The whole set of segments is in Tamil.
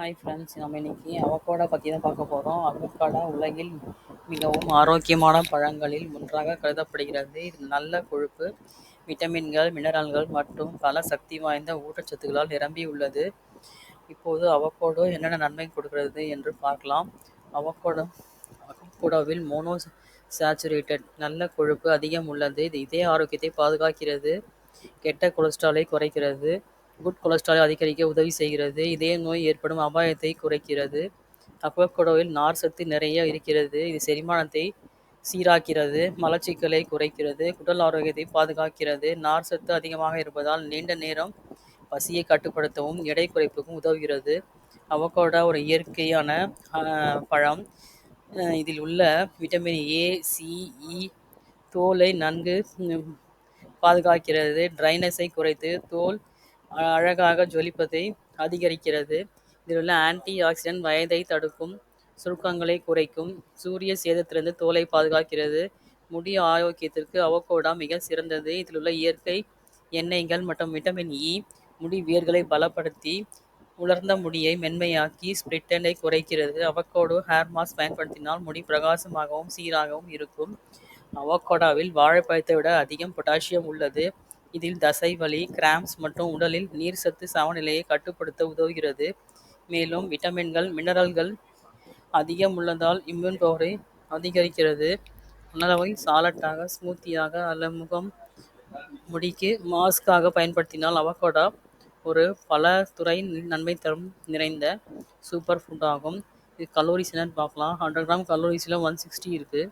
ஹாய் ஃப்ரெண்ட்ஸ் நம்ம இன்னைக்கு அவகோடா பற்றி தான் பார்க்க போகிறோம் அவகோடா உலகில் மிகவும் ஆரோக்கியமான பழங்களில் ஒன்றாக கருதப்படுகிறது. இது நல்ல கொழுப்பு விட்டமின்கள் மினரல்கள் மற்றும் பல சக்தி வாய்ந்த ஊட்டச்சத்துக்களால் நிரம்பியுள்ளது இப்போது அவகோடோ என்னென்ன நன்மை கொடுக்கிறது என்று பார்க்கலாம். அவகோடோ அவகோடாவில் மோனோ சேச்சுரேட்டட் நல்ல கொழுப்பு அதிகம் உள்ளது. இது இதய ஆரோக்கியத்தை பாதுகாக்கிறது கெட்ட கொலஸ்ட்ராலை குறைக்கிறது. குட் கொலஸ்ட்ராலை அதிகரிக்க உதவி செய்கிறது. இதய நோய் ஏற்படும் அபாயத்தை குறைக்கிறது. அவகோடாவில் நார் சத்து நிறைய இருக்கிறது. இது செரிமானத்தை சீராக்கிறது மலச்சிக்கலை குறைக்கிறது குடல் ஆரோக்கியத்தை பாதுகாக்கிறது. நார் சத்து அதிகமாக இருப்பதால் நீண்ட நேரம் பசியை கட்டுப்படுத்தவும் எடை குறைப்புக்கும் உதவுகிறது. அவகோடா ஒரு இயற்கையான பழம். இதில் உள்ள விட்டமின் ஏ சி இ தோலை நன்கு பாதுகாக்கிறது. ட்ரைனஸை குறைத்து தோல் அழகாக ஜொலிப்பதை அதிகரிக்கிறது. இதில் உள்ள ஆன்டி ஆக்சிடென்ட் வயதை தடுக்கும் சுருக்கங்களை குறைக்கும் சூரிய சேதத்திலிருந்து தோலை பாதுகாக்கிறது முடி ஆரோக்கியத்திற்கு அவகோடா மிக சிறந்தது. இதில் உள்ள இயற்கை எண்ணெய்கள் மற்றும் விட்டமின் இ e, முடி வேர்களை பலப்படுத்தி உலர்ந்த முடியை மென்மையாக்கி ஸ்பிரிட்டனை குறைக்கிறது. அவகோடோ ஹேர் மாஸ்க் பயன்படுத்தினால் முடி பிரகாசமாகவும் சீராகவும் இருக்கும். அவகோடாவில் வாழைப்பழத்தை விட அதிகம் பொட்டாசியம் உள்ளது. இதில் தசை வலி கிராம்ஸ் மற்றும் உடலில் நீர் சத்து சமநிலையை கட்டுப்படுத்த உதவுகிறது. மேலும் விட்டமின்கள் மினரல்கள் அதிகம் உள்ளதால் இம்யூன் பவரை அதிகரிக்கிறது. உணவை சாலட்டாக ஸ்மூத்தியாக அல்ல முகம் முடிக்கு மாஸ்காக பயன்படுத்தினால் அவகோடா ஒரு பல துறை நன்மை தரும் நிறைந்த சூப்பர் ஃபுட் ஆகும். இது கலோரிஸ் என்னன்னு பார்க்கலாம். ஹண்ட்ரட் கிராம் கலோரிஸில் ஒன் சிக்ஸ்டி இருக்குது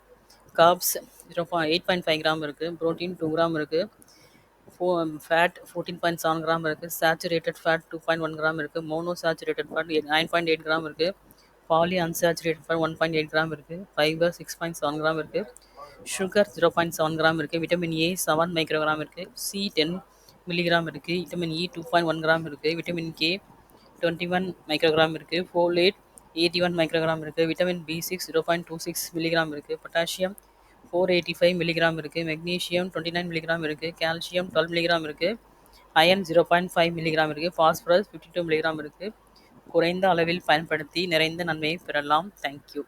carbs zero point eight point five gram இருக்குது ப்ரோட்டீன் டூ கிராம் இருக்குது ஃபோ fat fourteen point seven gram இருக்குது saturated fat two point one gram இருக்குது mono saturated fat nine point eight gram இருக்குது poly unsaturated fat one point eight gram இருக்குது fibre six point seven gram இருக்குது sugar zero point seven gram இருக்குது விட்டமின் ஏ செவன் மைக்ரோகிராம் இருக்குது சி டென் மில்லிகிராம் இருக்குது vitamin E two point one gram இருக்குது vitamin K twenty one microgram இருக்குது ஃபோலேட் எயிட்டி ஒன் மைக்ரோகிராம் இருக்குது vitamin B six zero point two six milligram இருக்குது potassium four eighty five milligram இருக்குது மெக்னீஷியம் டுவெண்ட்டி நைன் மில்லிகிராம் இருக்குது கால்சியம் டுவெல் மில்லிகிராம் இருக்குது iron zero point five milligram இருக்குது ஃபாஸ்பரஸ் ஃபிஃப்டி டூ மில்லிகிராம் இருக்குது குறைந்த அளவில் பயன்படுத்தி நிறைந்த நன்மையை பெறலாம். தேங்க்யூ